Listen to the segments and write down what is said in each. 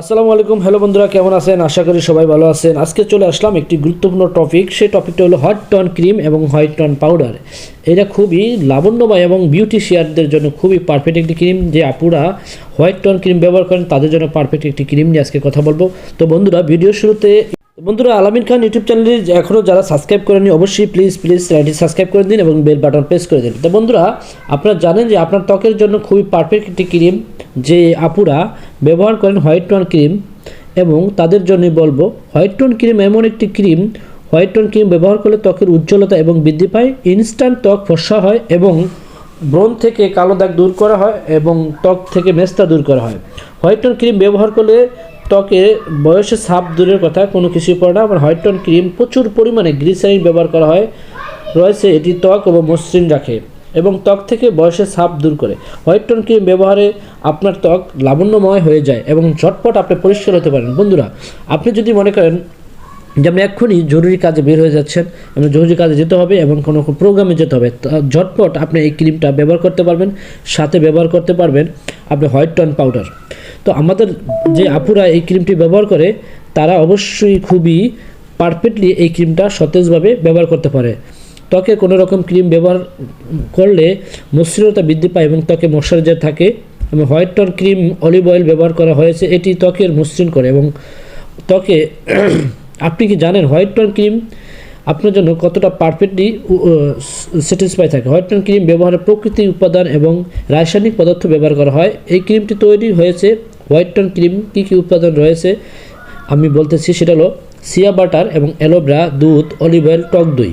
আসসালামু আলাইকুম। হ্যালো বন্ধুরা, কেমন আছেন? আশা করি সবাই ভালো আছেন। আজকে চলে আসলাম একটি গুরুত্বপূর্ণ টপিক সেই টপিকটা হলো হোয়াইট টন ক্রিম এবং হোয়াইট টন পাউডার এটা খুবই লাবণ্যময় এবং বিউটিশিয়ানদের জন্য খুবই পারফেক্ট একটি ক্রিম যে আপুরা হোয়াইট টন ক্রিম ব্যবহার করেন, তাদের জন্য পারফেক্ট একটি ক্রিম নিয়ে আজকে কথা বলব। তো বন্ধুরা ভিডিও শুরুতে বন্ধুরা, আলামিন খান ইউটিউব চ্যানেলে এখনও যারা সাবস্ক্রাইব করেনি অবশ্যই প্লিজ প্লিজ চ্যানেলটি সাবস্ক্রাইব করে দিন এবং বেল বাটন প্রেস করে দিন। তো বন্ধুরা, আপনারা জানেন যে আপনার ত্বকের জন্য খুবই পারফেক্ট একটি ক্রিম যে আপুরা ব্যবহার করেন হোয়াইট টোন ক্রিম এবং তাদের জন্যই বলব হোয়াইট টোন ক্রিম এমন একটি ক্রিম হোয়াইট টোন ক্রিম ব্যবহার করলে ত্বকের উজ্জ্বলতা এবং বৃদ্ধি পায় ইনস্ট্যান্ট ত্বক ফর্সা হয় এবং ব্রণ থেকে কালো দাগ দূর করা হয় এবং ত্বক থেকে মেস্তা দূর করা হয়। হোয়াইট টোন ক্রিম ব্যবহার করলে ত্বকে বয়সে ছাপ দূরের কথা কোনো কিছুই পড়ে না, আবার হোয়াইট টোন ক্রিম প্রচুর পরিমাণে গ্লিসারিন ব্যবহার করা হয়। রয়েছে এটি ত্বক এবং মসৃণ রাখে এবং ত্বক থেকে বয়সের ছাপ দূর করে। হোয়াইট টোন ক্রিম ব্যবহারে আপনার ত্বক লাবণ্যময় হয়ে যায় এবং ঝটপট আপনি পরিষ্কার হতে পারেন। বন্ধুরা, আপনি যদি মনে করেন যে আপনি এক্ষুনি জরুরি কাজে বের হয়ে যাচ্ছেন, এবং জরুরি কাজে যেতে হবে এবং কোনো প্রোগ্রামে যেতে হবে। ঝটপট আপনি এই ক্রিমটা ব্যবহার করতে পারবেন, সাথে ব্যবহার করতে পারবেন আপনি হোয়াইট টন পাউডার তো আমাদের যে আপুরা এই ক্রিমটি ব্যবহার করে, তারা অবশ্যই খুবই পারফেক্টলি এই ক্রিমটা সতেজভাবে ব্যবহার করতে পারে। ত্বকে কোনো রকম ক্রিম ব্যবহার করলে মসৃণতা বৃদ্ধি পায় এবং ত্বকে ময়শ্চারাইজার থাকে, এবং White Tone cream olive oil ব্যবহার করা হয়েছে, এটি ত্বকের মসৃণ করে এবং ত্বকে আপনি কি জানেন হোয়াইট টন ক্রিম আপনার জন্য কতটা পারফেক্টলি স্যাটিসফাই থাকে? হোয়াইট টন ক্রিম ব্যবহারে প্রকৃতির উপাদান এবং রাসায়নিক পদার্থ ব্যবহার করা হয়। এই ক্রিমটি তৈরি হয়েছে। হোয়াইট টন ক্রিম কী কী উপাদান রয়েছে? আমি বলতেছি সেটা হলো সিয়া বাটার এবং অ্যালোভেরা দুধ, অলিভ অয়েল, টক দই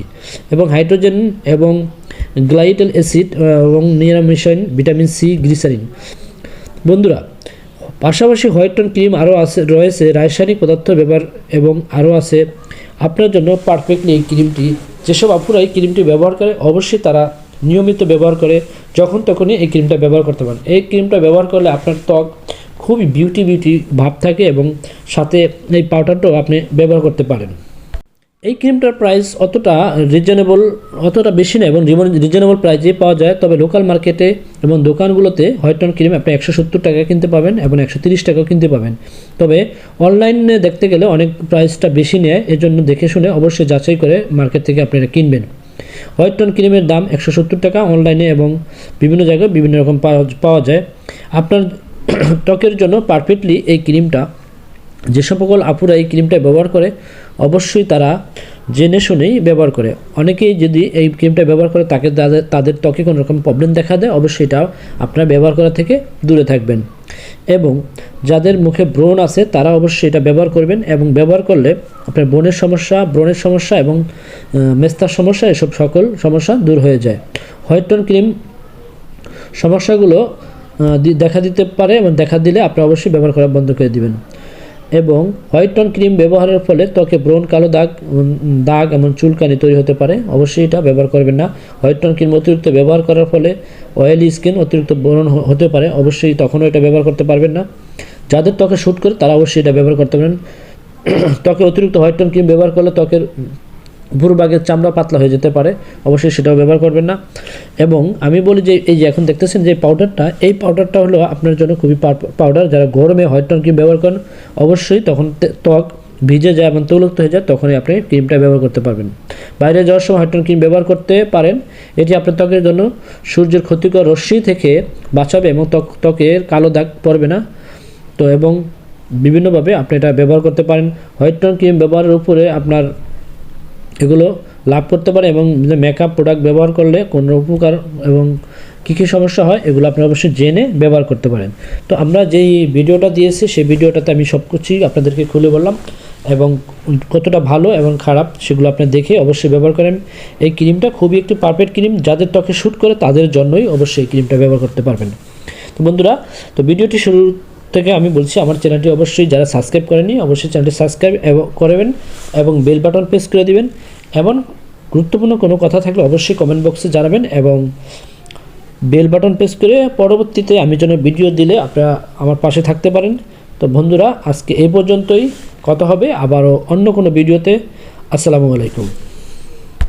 এবং হাইড্রোজেন এবং গ্লাইটেল অ্যাসিড এবং নিরামিশন ভিটামিন সি, গ্লিসারিন। বন্ধুরা পাশাপাশি হোয়াইট টোন ক্রিম আরও আছে, রয়েছে রাসায়নিক পদার্থ ব্যবহার এবং আরও আছে। আপনার জন্য পারফেক্টলি এই ক্রিমটি, যেসব আপুরা এই ক্রিমটি ব্যবহার করে, অবশ্যই তারা নিয়মিত ব্যবহার করে, যখন তখনই এই ক্রিমটা ব্যবহার করতে পারেন। এই ক্রিমটা ব্যবহার করলে আপনার ত্বক খুবই বিউটি বিউটি ভাব থাকে এবং সাথে এই পাউডারটাও আপনি ব্যবহার করতে পারেন। এই ক্রিমটার প্রাইস অতটা রিজনেবল অতটা বেশি না এবং রিজনেবল প্রাইসে পাওয়া যায়। তবে লোকাল মার্কেটে এবং দোকানগুলোতে হোয়াইটন ক্রিম আপনি একশো সত্তর টাকা কিনতে পাবেন এবং একশো তিরিশ টাকাও কিনতে পাবেন। তবে অনলাইনে দেখতে গেলে অনেক প্রাইসটা বেশি নেয়, এজন্য দেখে শুনে অবশ্যই যাচাই করে মার্কেট থেকে আপনারা কিনবেন। হোয়াইট টন ক্রিমের দাম একশো সত্তর টাকা অনলাইনে এবং বিভিন্ন জায়গায় বিভিন্ন রকম পাওয়া যায়। আপনার ত্বকের জন্য পারফেক্টলি এই ক্রিমটা যে সকল আপুরা এই ক্রিমটা ব্যবহার করে, অবশ্যই তারা জেনে শুনেই ব্যবহার করে। অনেকেই যদি এই ক্রিমটা ব্যবহার করে, তাকে তাদের ত্বকে কোনো রকম প্রবলেম দেখা দেয়, অবশ্যই এটা আপনারা ব্যবহার করা থেকে দূরে থাকবেন। এবং যাদের মুখে ব্রণ আছে, তারা অবশ্যই এটা ব্যবহার করবেন এবং ব্যবহার করলে আপনার ব্রণের সমস্যা ব্রণের সমস্যা এবং মেস্তার সমস্যা, এসব সকল সমস্যা দূর হয়ে যায়। হোয়াইট টোন ক্রিম সমস্যাগুলো দেখা দিতে পারে এবং দেখা দিলে আপনি অবশ্যই ব্যবহার করা বন্ধ করে দিবেন। এবং হোয়াইট টন ক্রিম ব্যবহারের ফলে ত্বকে ব্রণ, কালো দাগ দাগ এমন চুলকানি তৈরি হতে পারে। অবশ্যই এটা ব্যবহার করবেন না। হোয়াইট টন ক্রিম অতিরিক্ত ব্যবহার করার ফলে অয়েলি স্কিন অতিরিক্ত ব্রণ হতে পারে। অবশ্যই তখনও এটা ব্যবহার করতে পারবেন না। যাদের ত্বকে শ্যুট করে তারা অবশ্যই এটা ব্যবহার করতে পারেন। ত্বকে অতিরিক্ত হোয়াইট টন ক্রিম ব্যবহার করলে ত্বকের ভুরবাগের চামড়া পাতলা হয়ে যেতে পারে, অবশ্যই সেটাও ব্যবহার করবেন না। এবং আমি বলি যে, এই যে এখন দেখতেছেন যে পাউডারটা এই পাউডারটা হলো আপনার জন্য খুবই পাউডার যারা গরমে হোয়াইট টন ক্রিম ব্যবহার করেন, অবশ্যই তখন ত্বক ভিজে যায় এবং তৈলাক্ত হয়ে যায়, তখনই আপনি ক্রিমটা ব্যবহার করতে পারবেন। বাইরে যাওয়ার সময় হোয়াইট টন ক্রিম ব্যবহার করতে পারেন। এটি আপনার ত্বকের জন্য সূর্যের ক্ষতিকর রশ্মি থেকে বাঁচাবে এবং ত্বক, ত্বকের কালো দাগ পড়বে না। তো এবং বিভিন্নভাবে আপনি এটা ব্যবহার করতে পারেন। হোয়াইট টোন ক্রিম ব্যবহারের উপরে আপনার এগুলো লাভ করতে পারে এবং মেকআপ প্রোডাক্ট ব্যবহার করলে কোনো উপকার এবং কী কী সমস্যা হয়, এগুলো আপনি অবশ্যই জেনে ব্যবহার করতে পারেন। তো আমরা যেই ভিডিওটা দিয়েছি, সেই ভিডিওটাতে আমি সব কিছুই আপনাদেরকে খুলে বললাম এবং কতটা ভালো এবং খারাপ সেগুলো আপনি দেখে অবশ্যই ব্যবহার করেন। এই ক্রিমটা খুবই একটি পারফেক্ট ক্রিম, যাদের ত্বকে শ্যুট করে তাদের জন্যই অবশ্যই এই ক্রিমটা ব্যবহার করতে পারবেন। তো বন্ধুরা, তো ভিডিওটি শুরু থেকে আমি বলছি, আমার চ্যানেলটি অবশ্যই যারা সাবস্ক্রাইব করেনি অবশ্যই চ্যানেলটি সাবস্ক্রাইব করবেন এবং বেল বাটন প্রেস করে দিবেন। এমন গুরুত্বপূর্ণ কোনো কথা থাকলে অবশ্যই কমেন্ট বক্সে জানাবেন এবং বেল বাটন প্রেস করে পরবর্তীতে আমি যেন ভিডিও দিলে আপনারা আমার পাশে থাকতে পারেন। তো বন্ধুরা, আজকে এই পর্যন্তই। কথা হবে আবারও অন্য কোনো ভিডিওতে আসসালামু আলাইকুম।